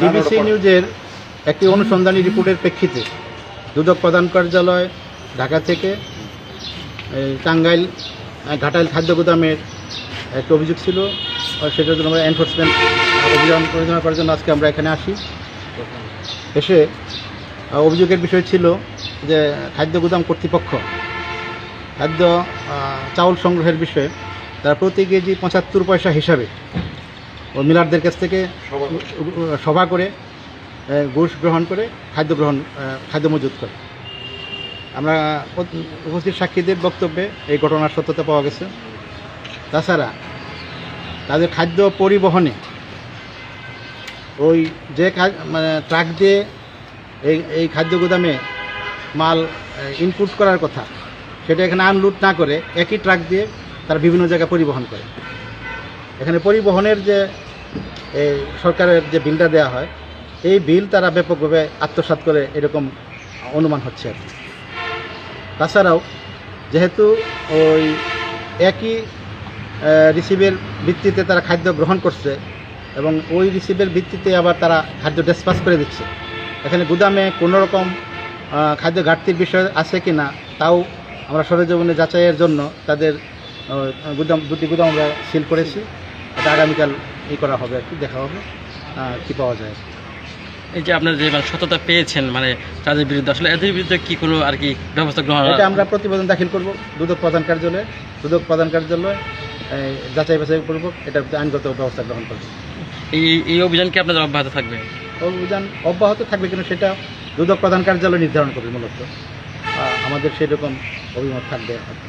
DBC নিউজের একটি অনুসন্ধানী রিপোর্টের প্রেক্ষিতে দুদক প্রধান কার্যালয় ঢাকা থেকে টাঙ্গাইল ঘাটাইল খাদ্য গুদামের একটা অভিযোগ ছিল। আর সেটার জন্য আমরা এনফোর্সমেন্ট অভিযান পরিচালনা করার জন্য আজকে আমরা এখানে আসি। এসে অভিযোগের বিষয় ছিল যে খাদ্য গুদাম কর্তৃপক্ষ খাদ্য চাউল সংগ্রহের বিষয়ে তারা প্রতি কেজি পঁচাত্তর পয়সা হিসাবে ও মিলারদের কাছ থেকে সভা করে। ঘুষ গ্রহণ করে খাদ্য গ্রহণ খাদ্য মজুত করে। আমরা উপস্থিত সাক্ষীদের বক্তব্যে এই ঘটনার সত্যতা পাওয়া গেছে। তাছাড়া তাদের খাদ্য পরিবহনে ওই যে মানে ট্রাক দিয়ে এই এই খাদ্য গুদামে মাল ইনপুট করার কথা সেটা এখানে আনলোড না করে একই ট্রাক দিয়ে তারা বিভিন্ন জায়গায় পরিবহন করে। এখানে পরিবহনের যে এই সরকারের যে বিলটা দেওয়া হয়, এই বিল তারা ব্যাপকভাবে আত্মসাৎ করে এরকম অনুমান হচ্ছে আর কি। তাছাড়াও, যেহেতু ওই একই রিসিভের ভিত্তিতে তারা খাদ্য গ্রহণ করছে এবং ওই রিসিভের ভিত্তিতে আবার তারা খাদ্য ডেসপাস করে দিচ্ছে। এখানে গুদামে কোনো রকম খাদ্য ঘাটতির বিষয় আছে কি না তাও আমরা সরেজমিনে যাচাইয়ের জন্য তাদের গুদাম, দুটি গুদাম আমরা সিল করেছি। এটা আগামীকাল ই করা হবে আর কি দেখা হবে কি পাওয়া যায়। এই যে আপনার যে মানে সততা পেয়েছেন মানে তাদের বিরুদ্ধে আসলে এদের বিরুদ্ধে কি কোনো আর কি ব্যবস্থা গ্রহণ এটা আমরা প্রতিবেদন দাখিল করব দুদক প্রধান কার্যালয়ে দুদক প্রধান কার্যালয়ে যাচাই বাছাই করব এটার আইনগত ব্যবস্থা গ্রহণ করব। এই এই অভিযান কি আপনাদের অব্যাহত থাকবে? অভিযান অব্যাহত থাকবে কিন্তু সেটা দুদক প্রধান কার্যালয় নির্ধারণ করবে মূলত। আমাদের সেরকম অভিমত থাকবে। আর কি।